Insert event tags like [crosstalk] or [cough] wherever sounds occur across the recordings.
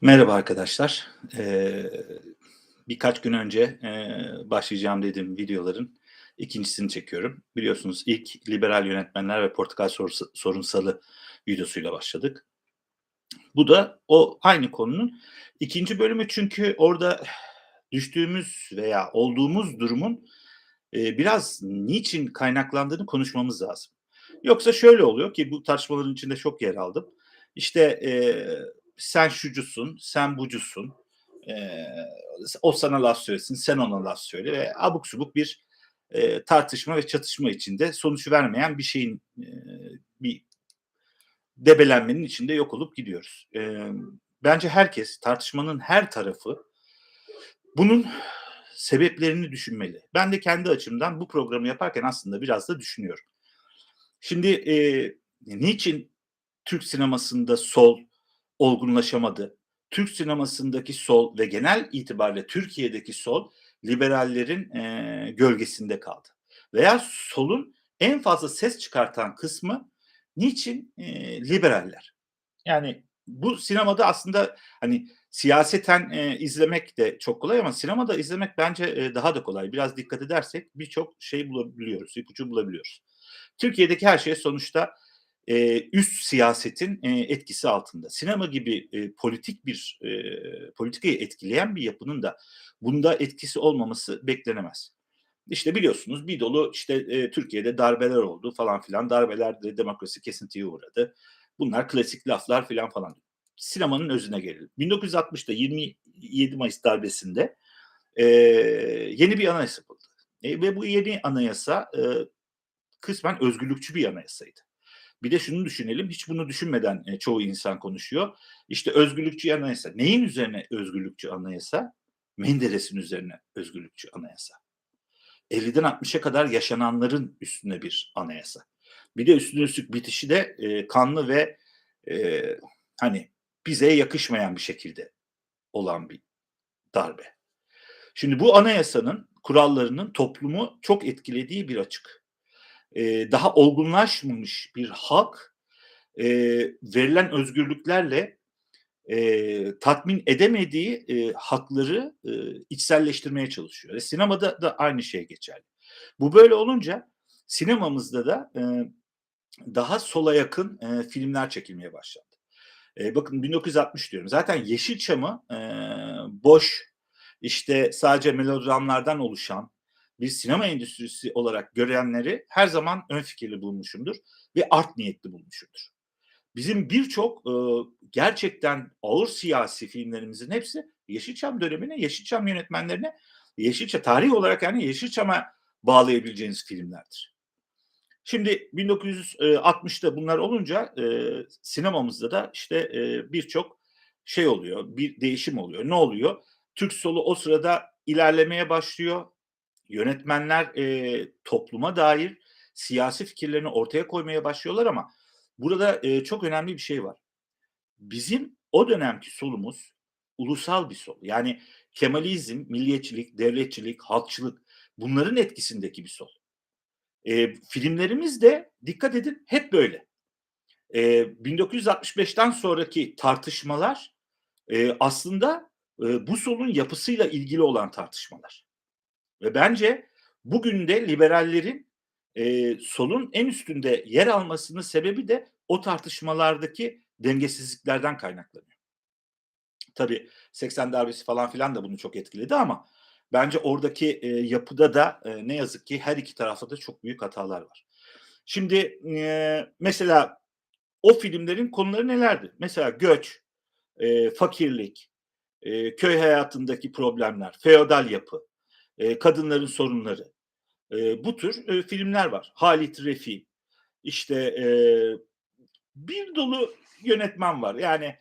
Merhaba arkadaşlar. Eee, birkaç gün önce, eee, başlayacağım dediğim videoların ikincisini çekiyorum. Biliyorsunuz ilk liberal yönetmenler ve Portakal sorunsalı videosuyla başladık. Bu da o aynı konunun ikinci bölümü çünkü orada düştüğümüz veya olduğumuz durumun, eee, biraz niçin kaynaklandığını konuşmamız lazım. Yoksa şöyle oluyor ki bu tartışmaların içinde çok yer aldım. İşte, eee, sen şucusun, sen bucusun, eee, o sana laf söylesin, sen ona laf söyle ve abuk subuk bir, eee, tartışma ve çatışma içinde sonuç vermeyen bir şeyin, eee, bir debelenmenin içinde yok olup gidiyoruz. Emm, bence herkes, tartışmanın her tarafı bunun sebeplerini düşünmeli. Ben de kendi açımdan bu programı yaparken aslında biraz da düşünüyorum. Şimdi, eee, niçin Türk sinemasında sol olgunlaşamadı? Türk sinemasındaki sol ve genel itibariyle Türkiye'deki sol liberallerin, eee, gölgesinde kaldı. Veya solun en fazla ses çıkartan kısmı niçin? Eee, liberaller. Yani bu sinemada aslında hani siyaseten, eee, izlemek de çok kolay ama sinemada izlemek bence, eee, daha da kolay. Biraz dikkat edersek birçok şey bulabiliyoruz, ipucu bulabiliyoruz. Türkiye'deki her şey sonuçta, eee, üst siyasetin, eee, etkisi altında. Sinema gibi, eee, politik bir, eee, politikayı etkileyen bir yapının da bunda etkisi olmaması beklenemez. İşte biliyorsunuz bir dolu işte, eee, Türkiye'de darbeler oldu falan filan. Darbelerde demokrasi kesintiye uğradı. Bunlar klasik laflar filan falan. Sinemanın özüne gelelim. 1960'da 27 Mayıs darbesinde, eee, yeni bir anayasa yapıldı. Eee, ve bu yeni anayasa, eee, kısmen özgürlükçü bir anayasaydı. Bir de şunu düşünelim, hiç bunu düşünmeden, eee, çoğu insan konuşuyor. İşte özgürlükçü anayasa. Neyin üzerine özgürlükçü anayasa? Menderes'in üzerine özgürlükçü anayasa. 50'den 60'a kadar yaşananların üstüne bir anayasa. Bir de üstüne üstlük bitişi de, eee, kanlı ve, eee, hani bize yakışmayan bir şekilde olan bir darbe. Şimdi bu anayasanın kurallarının toplumu çok etkilediği bir açık. Eee, daha olgunlaşmamış bir halk, eee, verilen özgürlüklerle, eee, tatmin edemediği, eee, hakları, ııı, içselleştirmeye çalışıyor ve sinemada da aynı şey geçerli. Bu böyle olunca sinemamızda da, eee, daha sola yakın, eee, filmler çekilmeye başlandı. Eee, bakın 1960 diyorum. Zaten Yeşilçam'ı, eee, boş, işte sadece melodramlardan oluşan bir sinema endüstrisi olarak görenleri her zaman ön fikirli bulmuşumdur ve art niyetli bulmuşumdur. Bizim birçok, ııı, gerçekten ağır siyasi filmlerimizin hepsi Yeşilçam dönemine, Yeşilçam yönetmenlerine, Yeşilça tarih olarak yani Yeşilçam'a bağlayabileceğiniz filmlerdir. Şimdi 1960'ta bunlar olunca, eee, sinemamızda da işte, eee, birçok şey oluyor, bir değişim oluyor. Ne oluyor? Türk solu o sırada ilerlemeye başlıyor. Yönetmenler, eee, topluma dair siyasi fikirlerini ortaya koymaya başlıyorlar ama burada, eee, çok önemli bir şey var. Bizim o dönemki solumuz ulusal bir sol. Yani Kemalizm, milliyetçilik, devletçilik, halkçılık bunların etkisindeki bir sol. Eee, filmlerimiz de dikkat edin hep böyle. Eee, 1965'ten sonraki tartışmalar, eee, aslında, eee, bu solun yapısıyla ilgili olan tartışmalar. Ve bence bugün de liberallerin, eee, solun en üstünde yer almasının sebebi de o tartışmalardaki dengesizliklerden kaynaklanıyor. Tabii 80 darbesi falan filan da bunu çok etkiledi ama bence oradaki, eee, yapıda da, eee, ne yazık ki her iki tarafta da çok büyük hatalar var. Şimdi, eee, mesela o filmlerin konuları nelerdi? Mesela göç, eee, fakirlik, eee, köy hayatındaki problemler, feodal yapı, eee, kadınların sorunları, eee, bu tür, eee, filmler var. Halit Refi, işte, eee, bir dolu yönetmen var. Yani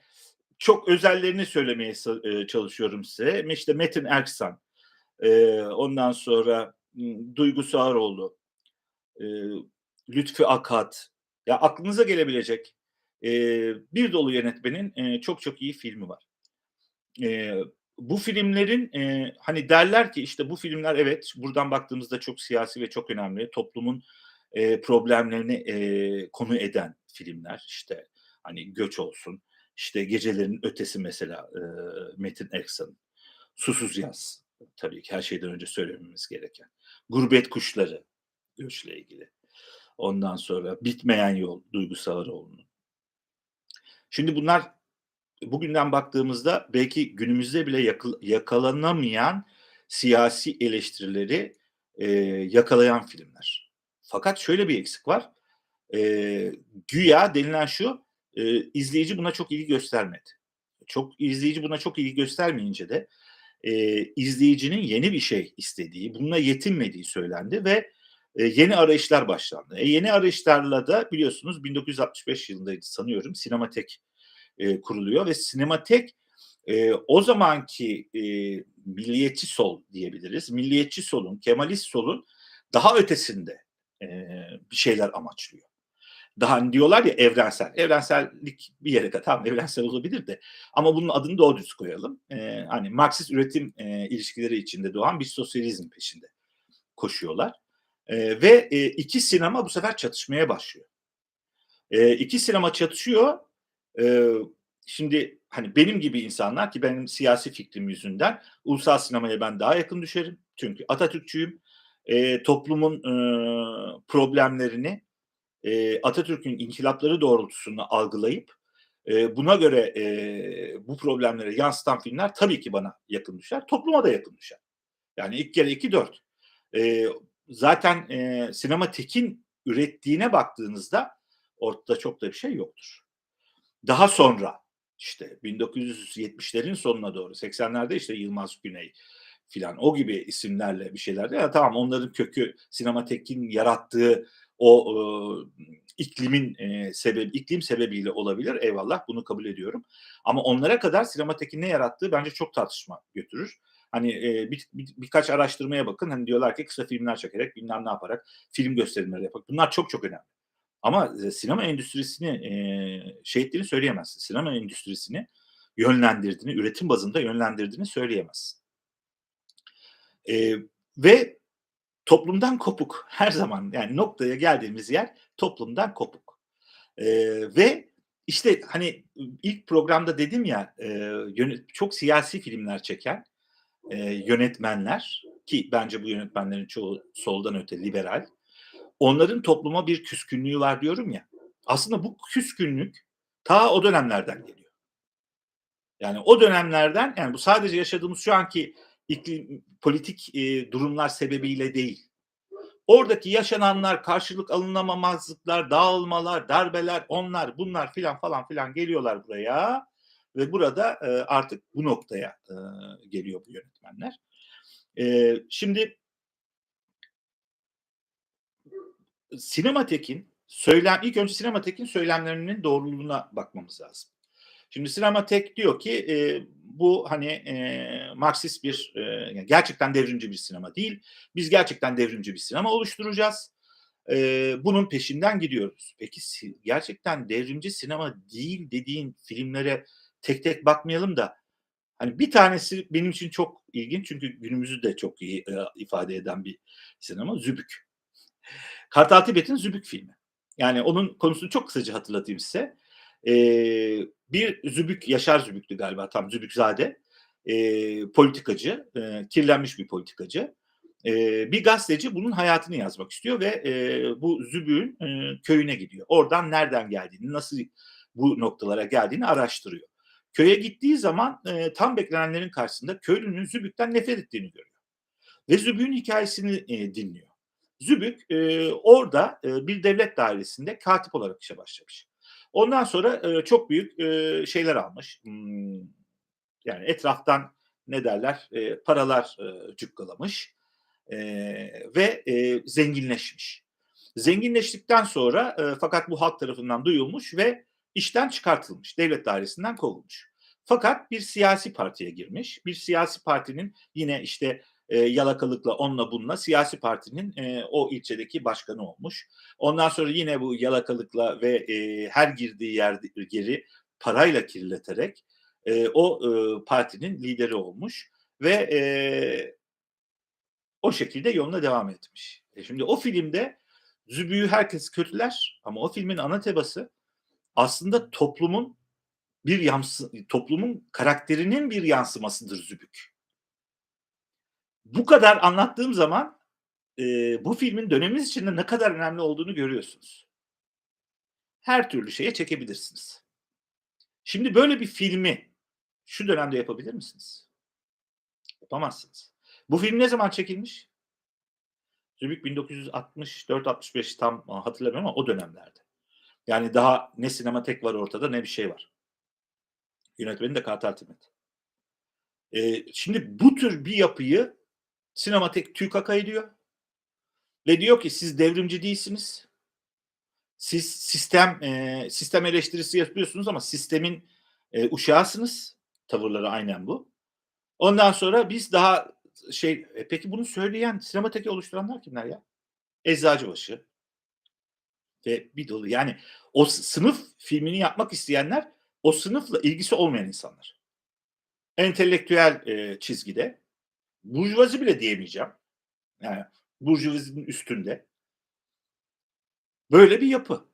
çok özellerini söylemeye eee, çalışıyorum size. İşte Metin Erksan, eee, ondan sonra, Duygu Sağıroğlu, eee, Lütfü Akat. Ya aklınıza gelebilecek, eee, bir dolu yönetmenin, eee, çok çok iyi filmi var. Eee, bu filmlerin, eee, hani derler ki işte bu filmler evet, buradan baktığımızda çok siyasi ve çok önemli. Toplumun, eee, problemlerini, eee, konu eden filmler. İşte hani göç olsun, İşte Gecelerin Ötesi mesela e, Metin Erksan'ın. Susuz Yaz tabii ki her şeyden önce söylememiz gereken. Gurbet Kuşları göçle ilgili. Ondan sonra Bitmeyen Yol Duygu Sağıroğlu'nun. Şimdi bunlar bugünden baktığımızda belki günümüzde bile yakal- yakalanamayan siyasi eleştirileri e, yakalayan filmler. Fakat şöyle bir eksik var. E, güya denilen şu, e, izleyici buna çok ilgi göstermedi. Çok izleyici buna çok ilgi göstermeyince de e, izleyicinin yeni bir şey istediği, bununla yetinmediği söylendi ve e, yeni arayışlar başlandı. E, yeni arayışlarla da biliyorsunuz 1965 yılındaydı sanıyorum Sinematek e, kuruluyor ve Sinematek e, o zamanki e, milliyetçi sol diyebiliriz. Milliyetçi solun, Kemalist solun daha ötesinde e, bir şeyler amaçlıyor. Daha hani diyorlar ya evrensel. Evrensellik bir yere kadar tamam evrensel olabilir de ama bunun adını doğru düz koyalım. E, hani Marksist üretim e, ilişkileri içinde doğan bir sosyalizm peşinde koşuyorlar. E, ve e, iki sinema bu sefer çatışmaya başlıyor. E, iki sinema çatışıyor. Şimdi hani benim gibi insanlar ki benim siyasi fikrim yüzünden ulusal sinemaya ben daha yakın düşerim. Çünkü Atatürkçüyüm. E, toplumun e, problemlerini e, Atatürk'ün inkılapları doğrultusunda algılayıp e, buna göre e, bu problemleri yansıtan filmler tabii ki bana yakın düşer. Topluma da yakın düşer. Yani ilk kere iki dört. E, zaten e, sinema tekin ürettiğine baktığınızda ortada çok da bir şey yoktur. Daha sonra işte 1970'lerin sonuna doğru 80'lerde işte Yılmaz Güney filan o gibi isimlerle bir şeylerde ya tamam onların kökü sinematekin yarattığı o e, iklimin e, sebebi iklim sebebiyle olabilir eyvallah bunu kabul ediyorum. Ama onlara kadar sinematekin ne yarattığı bence çok tartışma götürür. Hani e, bir, bir, birkaç araştırmaya bakın. Hani diyorlar ki kısa filmler çekerek bilmem ne yaparak film gösterimleri yaparak. Bunlar çok çok önemli. Ama e, sinema endüstrisini e, şey ettiğini söyleyemezsin. Sinema endüstrisini yönlendirdiğini, üretim bazında yönlendirdiğini söyleyemezsin. E, ve toplumdan kopuk her zaman yani noktaya geldiğimiz yer toplumdan kopuk. E, ve işte hani ilk programda dedim ya e, çok siyasi filmler çeken e, yönetmenler ki bence bu yönetmenlerin çoğu soldan öte liberal. Onların topluma bir küskünlüğü var diyorum ya. Aslında bu küskünlük ta o dönemlerden geliyor. Yani o dönemlerden yani bu sadece yaşadığımız şu anki iklim politik e, durumlar sebebiyle değil. Oradaki yaşananlar, karşılık alınamamazlıklar, dağılmalar, darbeler, onlar, bunlar filan falan filan geliyorlar buraya ve burada e, artık bu noktaya e, geliyor bu yönetmenler. E, şimdi Sinematek'in söylem ilk önce Sinematek'in söylemlerinin doğruluğuna bakmamız lazım. Şimdi Sinematek diyor ki e, bu hani e, Marksist bir e, yani gerçekten devrimci bir sinema değil. Biz gerçekten devrimci bir sinema oluşturacağız. E, bunun peşinden gidiyoruz. Peki gerçekten devrimci sinema değil dediğin filmlere tek tek bakmayalım da hani bir tanesi benim için çok ilginç çünkü günümüzü de çok iyi e, ifade eden bir sinema Zübük. Kartal Tibet'in Zübük filmi. Yani onun konusunu çok kısaca hatırlatayım size. Ee, bir Zübük, Yaşar Zübük'tü galiba tam Zübükzade. E, politikacı, e, kirlenmiş bir politikacı. E, bir gazeteci bunun hayatını yazmak istiyor ve e, bu Zübük'ün e, köyüne gidiyor. Oradan nereden geldiğini, nasıl bu noktalara geldiğini araştırıyor. Köye gittiği zaman e, tam beklenenlerin karşısında köylünün Zübük'ten nefret ettiğini görüyor. Ve Zübük'ün hikayesini e, dinliyor. Zübük e, orada e, bir devlet dairesinde katip olarak işe başlamış. Ondan sonra e, çok büyük e, şeyler almış. Hmm, yani etraftan ne derler e, paralar e, cükkalamış e, ve e, zenginleşmiş. Zenginleştikten sonra e, fakat bu halk tarafından duyulmuş ve işten çıkartılmış. Devlet dairesinden kovulmuş. Fakat bir siyasi partiye girmiş. Bir siyasi partinin yine işte e, yalakalıkla onunla bununla siyasi partinin e, o ilçedeki başkanı olmuş. Ondan sonra yine bu yalakalıkla ve e, her girdiği yer geri parayla kirleterek e, o e, partinin lideri olmuş ve e, o şekilde yoluna devam etmiş. E şimdi o filmde Zübü'yü herkes kötüler ama o filmin ana tebası aslında toplumun bir yamsı, toplumun karakterinin bir yansımasıdır zübük. Bu kadar anlattığım zaman e, bu filmin dönemimiz içinde ne kadar önemli olduğunu görüyorsunuz. Her türlü şeye çekebilirsiniz. Şimdi böyle bir filmi şu dönemde yapabilir misiniz? Yapamazsınız. Bu film ne zaman çekilmiş? Zübük 1964-65 tam hatırlamıyorum ama o dönemlerde. Yani daha ne sinematek var ortada ne bir şey var. Yönetmeni de Kartal Timet. Ee, şimdi bu tür bir yapıyı sinematek TÜKAK ediyor. Ve diyor ki siz devrimci değilsiniz. Siz sistem e, sistem eleştirisi yapıyorsunuz ama sistemin e, uşağısınız. Tavırları aynen bu. Ondan sonra biz daha şey e, peki bunu söyleyen sinemateki oluşturanlar kimler ya? Eczacıbaşı ve bir dolu yani o sınıf filmini yapmak isteyenler o sınıfla ilgisi olmayan insanlar. Entelektüel e, çizgide burjuvazi bile diyemeyeceğim. Yani burjuvazinin üstünde. Böyle bir yapı.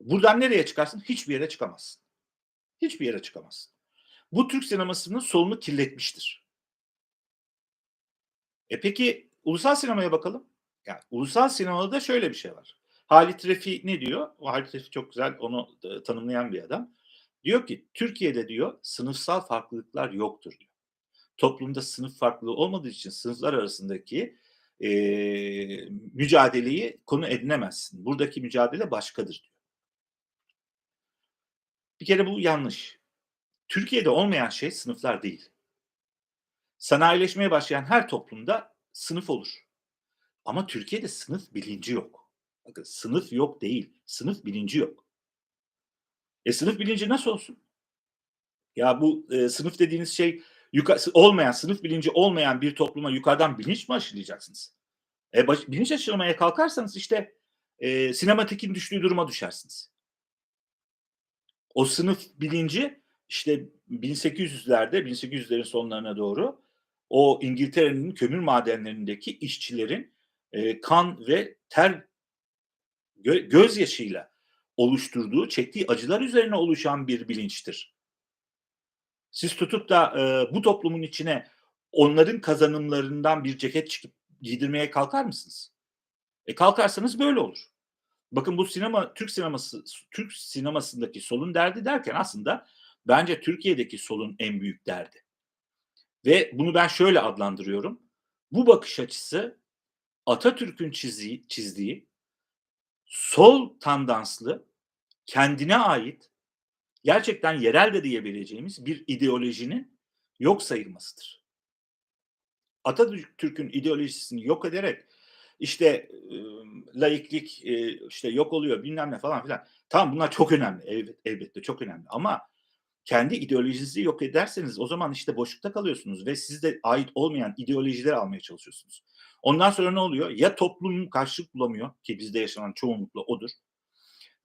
Buradan nereye çıkarsın? Hiçbir yere çıkamazsın. Hiçbir yere çıkamazsın. Bu Türk sinemasının solunu kirletmiştir. E peki ulusal sinemaya bakalım. Yani ulusal sinemada da şöyle bir şey var. Halit Refi ne diyor? O Halit Refi çok güzel onu tanımlayan bir adam. Diyor ki Türkiye'de diyor sınıfsal farklılıklar yoktur diyor. Toplumda sınıf farklılığı olmadığı için sınıflar arasındaki e, mücadeleyi konu edinemezsin. Buradaki mücadele başkadır diyor. Bir kere bu yanlış. Türkiye'de olmayan şey sınıflar değil. Sanayileşmeye başlayan her toplumda sınıf olur. Ama Türkiye'de sınıf bilinci yok. Bakın sınıf yok değil, sınıf bilinci yok. E sınıf bilinci nasıl olsun? Ya bu e, sınıf dediğiniz şey yukarı, olmayan, sınıf bilinci olmayan bir topluma yukarıdan bilinç mi aşılayacaksınız? E, baş, bilinç aşılamaya kalkarsanız işte e, sinematekin düştüğü duruma düşersiniz. O sınıf bilinci işte 1800'lerde, 1800'lerin sonlarına doğru o İngiltere'nin kömür madenlerindeki işçilerin e, kan ve ter gö, gözyaşıyla oluşturduğu, çektiği acılar üzerine oluşan bir bilinçtir. Siz tutup da e, bu toplumun içine onların kazanımlarından bir ceket çıkıp giydirmeye kalkar mısınız? E kalkarsanız böyle olur. Bakın bu sinema Türk sineması Türk sinemasındaki solun derdi derken aslında bence Türkiye'deki solun en büyük derdi. Ve bunu ben şöyle adlandırıyorum. Bu bakış açısı Atatürk'ün çizdiği, sol tandanslı, kendine ait, gerçekten yerel de diyebileceğimiz bir ideolojinin yok sayılmasıdır. Atatürk'ün ideolojisini yok ederek işte e, laiklik e, işte yok oluyor bilmem ne falan filan. Tamam bunlar çok önemli. Evet, elbette çok önemli ama kendi ideolojinizi yok ederseniz o zaman işte boşlukta kalıyorsunuz ve sizde ait olmayan ideolojileri almaya çalışıyorsunuz. Ondan sonra ne oluyor? Ya toplum karşılık bulamıyor ki bizde yaşanan çoğunlukla odur.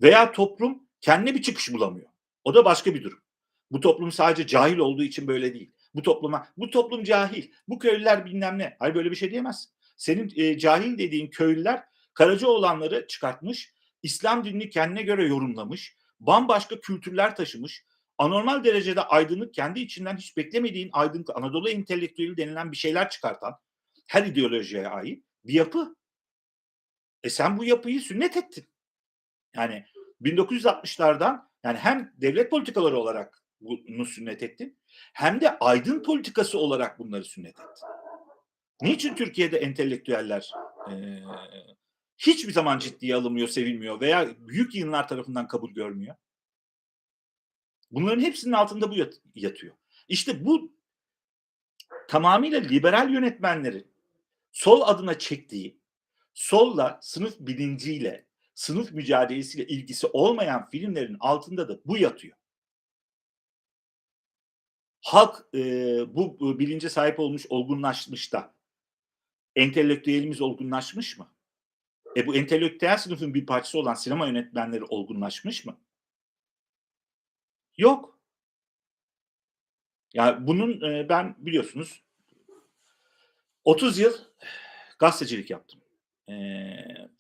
Veya toplum kendine bir çıkış bulamıyor. O da başka bir durum. Bu toplum sadece cahil olduğu için böyle değil. Bu topluma, bu toplum cahil, bu köylüler bilmem ne. Hayır böyle bir şey diyemez. Senin e, cahil dediğin köylüler Karaca olanları çıkartmış, İslam dinini kendine göre yorumlamış, bambaşka kültürler taşımış, anormal derecede aydınlık, kendi içinden hiç beklemediğin aydınlık, Anadolu entelektüeli denilen bir şeyler çıkartan, her ideolojiye ait bir yapı. E sen bu yapıyı sünnet ettin. Yani 1960'lardan yani hem devlet politikaları olarak bunu sünnet ettin hem de aydın politikası olarak bunları sünnet ettin. Niçin Türkiye'de entelektüeller e, hiçbir zaman ciddiye alınmıyor, sevilmiyor veya büyük yayınlar tarafından kabul görmüyor? Bunların hepsinin altında bu yatıyor. İşte bu tamamıyla liberal yönetmenlerin sol adına çektiği, solla sınıf bilinciyle, sınıf mücadelesiyle ilgisi olmayan filmlerin altında da bu yatıyor. Halk e, bu, bilince sahip olmuş, olgunlaşmış da entelektüelimiz olgunlaşmış mı? E bu entelektüel sınıfın bir parçası olan sinema yönetmenleri olgunlaşmış mı? Yok. Ya yani bunun e, ben biliyorsunuz 30 yıl gazetecilik yaptım. E,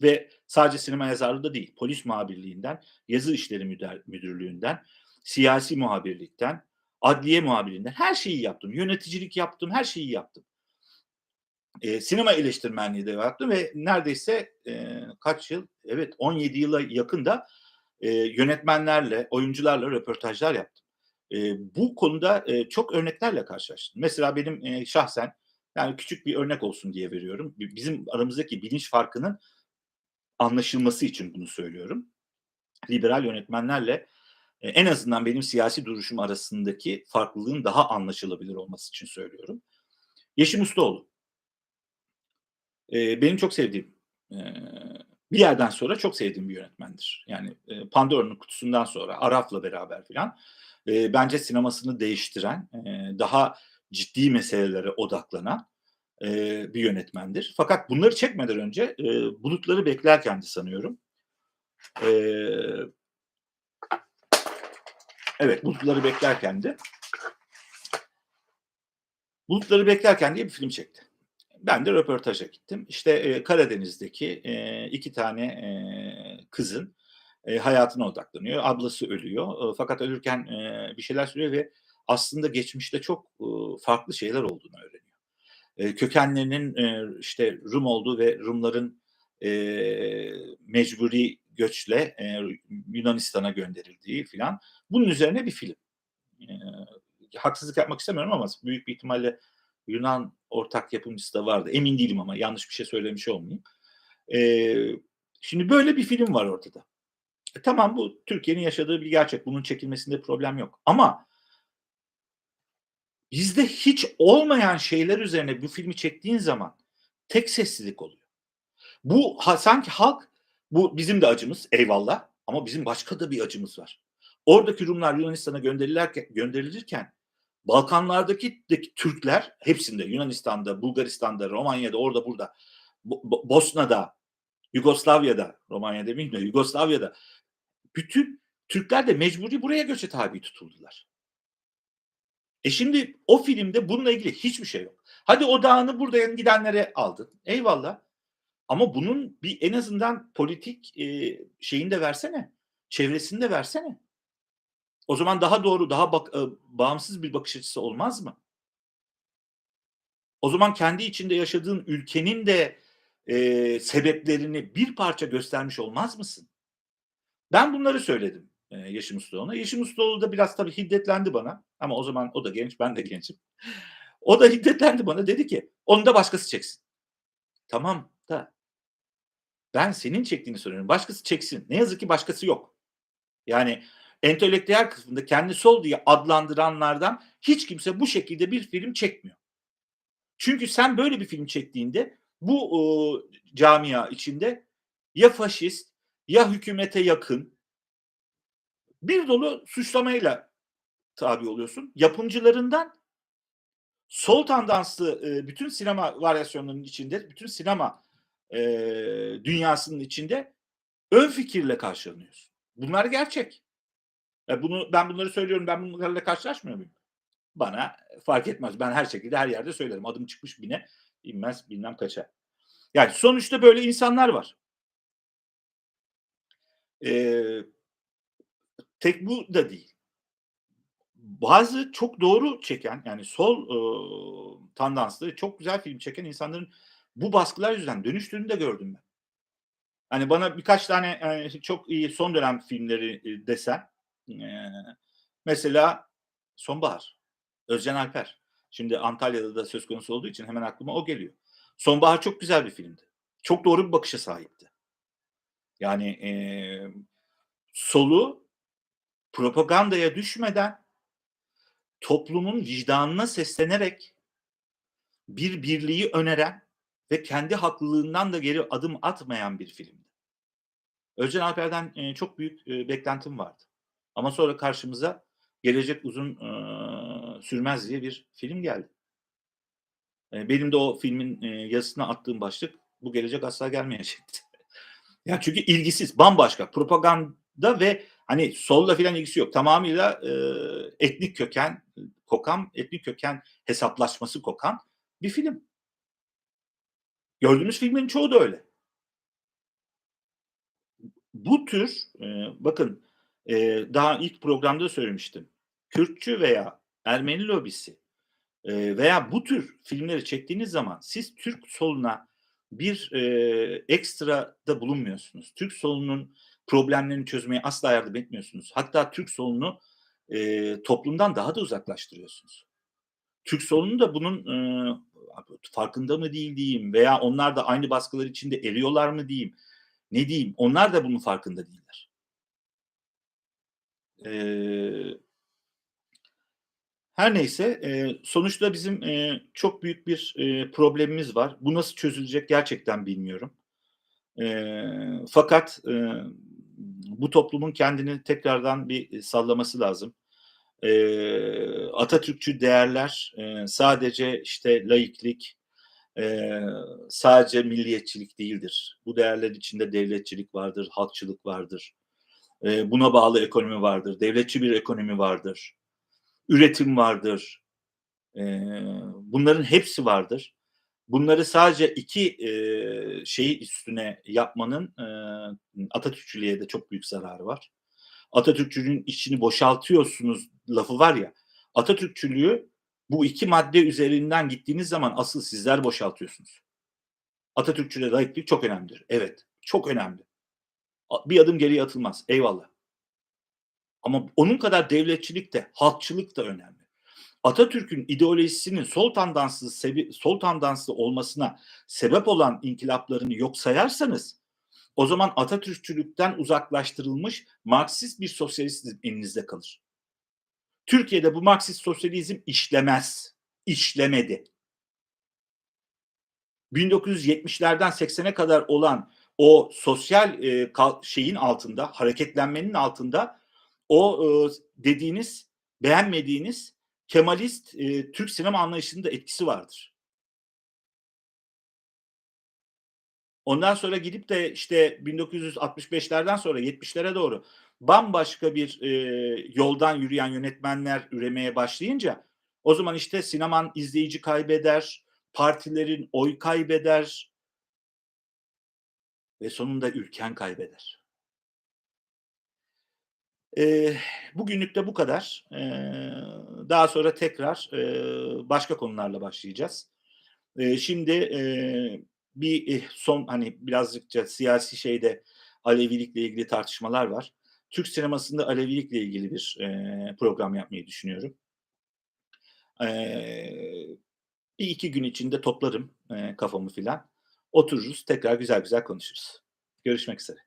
ve sadece sinema yazarlığı da değil, polis muhabirliğinden, yazı işleri müdür, müdürlüğünden, siyasi muhabirlikten, adliye muhabirinden her şeyi yaptım. Yöneticilik yaptım, her şeyi yaptım. E, sinema eleştirmenliği de yaptım ve neredeyse e, kaç yıl? Evet 17 yıla yakın da e, yönetmenlerle, oyuncularla röportajlar yaptım. E, bu konuda e, çok örneklerle karşılaştım. Mesela benim e, şahsen yani küçük bir örnek olsun diye veriyorum. Bizim aramızdaki bilinç farkının anlaşılması için bunu söylüyorum. Liberal yönetmenlerle e, en azından benim siyasi duruşum arasındaki farklılığın daha anlaşılabilir olması için söylüyorum. Yeşim Ustaoğlu. E, benim çok sevdiğim, e, bir yerden sonra çok sevdiğim bir yönetmendir. Yani Pandora'nın kutusundan sonra Araf'la beraber filan bence sinemasını değiştiren, daha ciddi meselelere odaklanan e, bir yönetmendir. Fakat bunları çekmeden önce e, bulutları beklerken de sanıyorum. E, evet, bulutları beklerken de Bulutları Beklerken diye bir film çekti. Ben de röportaja gittim. İşte e, Karadeniz'deki e, iki tane e, kızın e, hayatına odaklanıyor. Ablası ölüyor. E, fakat ölürken e, bir şeyler söylüyor ve aslında geçmişte çok farklı şeyler olduğunu öğreniyor. Kökenlerinin işte Rum olduğu ve Rumların mecburi göçle Yunanistan'a gönderildiği filan. Bunun üzerine bir film. Haksızlık yapmak istemiyorum ama büyük bir ihtimalle Yunan ortak yapımcısı da vardı. Emin değilim ama yanlış bir şey söylemiş olmayayım. Şimdi böyle bir film var ortada. E, tamam bu Türkiye'nin yaşadığı bir gerçek. Bunun çekilmesinde problem yok. Ama bizde hiç olmayan şeyler üzerine bu filmi çektiğin zaman tek sessizlik oluyor. Bu ha, sanki halk bu bizim de acımız eyvallah ama bizim başka da bir acımız var. Oradaki Rumlar Yunanistan'a gönderilirken, Balkanlardaki Türkler hepsinde Yunanistan'da, Bulgaristan'da, Romanya'da, orada burada, Bo- Bosna'da, Yugoslavya'da, Romanya demeyeyim de Yugoslavya'da bütün Türkler de mecburi buraya göçe tabi tutuldular. E şimdi o filmde bununla ilgili hiçbir şey yok. Hadi o dağını buraya gidenlere aldın. Eyvallah. Ama bunun bir en azından politik e, şeyini de versene. Çevresini de versene. O zaman daha doğru, daha bak, e, bağımsız bir bakış açısı olmaz mı? O zaman kendi içinde yaşadığın ülkenin de e, sebeplerini bir parça göstermiş olmaz mısın? Ben bunları söyledim e, Yeşim Ustaoğlu'na. Yeşim Ustaoğlu da biraz tabii hiddetlendi bana. Ama o zaman o da genç, ben de gençim. O da hiddetlendi bana. Dedi ki onu da başkası çeksin. Tamam da ben senin çektiğini söylüyorum. Başkası çeksin. Ne yazık ki başkası yok. Yani entelektüel kısmında kendi sol diye adlandıranlardan hiç kimse bu şekilde bir film çekmiyor. Çünkü sen böyle bir film çektiğinde bu o, camia içinde ya faşist ya hükümete yakın bir dolu suçlamayla tabi oluyorsun. Yapımcılarından sol tandanslı bütün sinema varyasyonlarının içinde, bütün sinema dünyasının içinde ön fikirle karşılanıyorsun. Bunlar gerçek. E bunu ben bunları söylüyorum. Ben bunlarla karşılaşmıyor muyum? Bana fark etmez. Ben her şekilde her yerde söylerim. Adım çıkmış bine inmez bilmem kaça. Yani sonuçta böyle insanlar var. Ee, tek bu da değil. Bazı çok doğru çeken yani sol e, tandanslı çok güzel film çeken insanların bu baskılar yüzünden dönüştüğünü de gördüm ben. Hani bana birkaç tane yani çok iyi son dönem filmleri desen mesela Sonbahar, Özcan Alper. Şimdi Antalya'da da söz konusu olduğu için hemen aklıma o geliyor. Sonbahar çok güzel bir filmdi. Çok doğru bir bakışa sahipti. Yani e, solu propagandaya düşmeden toplumun vicdanına seslenerek bir birliği öneren ve kendi haklılığından da geri adım atmayan bir filmdi. Özcan Alper'den çok büyük beklentim vardı. Ama sonra karşımıza gelecek uzun sürmez diye bir film geldi. Benim de o filmin yazısına attığım başlık bu gelecek asla gelmeyecekti. [laughs] ya çünkü ilgisiz, bambaşka propaganda ve hani solla filan ilgisi yok. Tamamıyla e, etnik köken kokan, etnik köken hesaplaşması kokan bir film. Gördüğümüz filmin çoğu da öyle. Bu tür e, bakın Eee, daha ilk programda söylemiştim. Kürtçü veya Ermeni lobisi, eee, veya bu tür filmleri çektiğiniz zaman siz Türk soluna bir, eee, ekstrada bulunmuyorsunuz. Türk solunun problemlerini çözmeye asla yardım etmiyorsunuz. Hatta Türk solunu, eee, toplumdan daha da uzaklaştırıyorsunuz. Türk solunu da bunun, ııı, farkında mı değil diyeyim veya onlar da aynı baskılar içinde eriyorlar mı diyeyim, ne diyeyim, onlar da bunun farkında değiller. Eee her neyse, eee, sonuçta bizim, eee, çok büyük bir, eee, problemimiz var. Bu nasıl çözülecek gerçekten bilmiyorum. Eee, fakat, eee, bu toplumun kendini tekrardan bir sallaması lazım. Eee, Atatürkçü değerler, eee, sadece, işte, laiklik, eee, sadece milliyetçilik değildir. Bu değerler içinde devletçilik vardır, halkçılık vardır. Eee, buna bağlı ekonomi vardır, devletçi bir ekonomi vardır, üretim vardır. Eee, bunların hepsi vardır. Bunları sadece 2, eee, şeyi üstüne yapmanın, eee, Atatürkçülüğe de çok büyük zararı var. Atatürkçülüğün içini boşaltıyorsunuz lafı var ya, Atatürkçülüğü bu 2 madde üzerinden gittiğiniz zaman asıl sizler boşaltıyorsunuz. Atatürkçülüğe laiklik çok önemlidir. Evet, çok önemli. Bir adım geriye atılmaz. Eyvallah. Ama onun kadar devletçilik de, halkçılık da önemli. Atatürk'ün ideolojisinin sol tandanslı sebi sol tandanslı olmasına sebep olan inkılaplarını yok sayarsanız, o zaman Atatürkçülükten uzaklaştırılmış Marksist bir sosyalizm elinizde kalır. Türkiye'de bu Marksist sosyalizm işlemez, işlemedi. 1970'lerden 80'e kadar olan o sosyal, kal şeyin altında, hareketlenmenin altında o, ııı, dediğiniz, beğenmediğiniz Kemalist, eee, Türk sinema anlayışının da etkisi vardır. Ondan sonra gidip de, işte, 1965'lerden sonra 70'lere doğru bambaşka bir, eee, yoldan yürüyen yönetmenler üremeye başlayınca o zaman, işte, sineman izleyici kaybeder, partilerin oy kaybeder ve sonunda ülken kaybeder. Eee, bugünlük de bu kadar. Eee, daha sonra tekrar, eee, başka konularla başlayacağız. Eee, şimdi, eee, bir, eh, son, hani, birazcıkça siyasi şeyde Alevilikle ilgili tartışmalar var. Türk sinemasında Alevilikle ilgili bir, eee, program yapmayı düşünüyorum. Eee, 1-2 gün içinde toplarım, eee, kafamı filan. Otururuz, tekrar güzel güzel konuşuruz. Görüşmek üzere.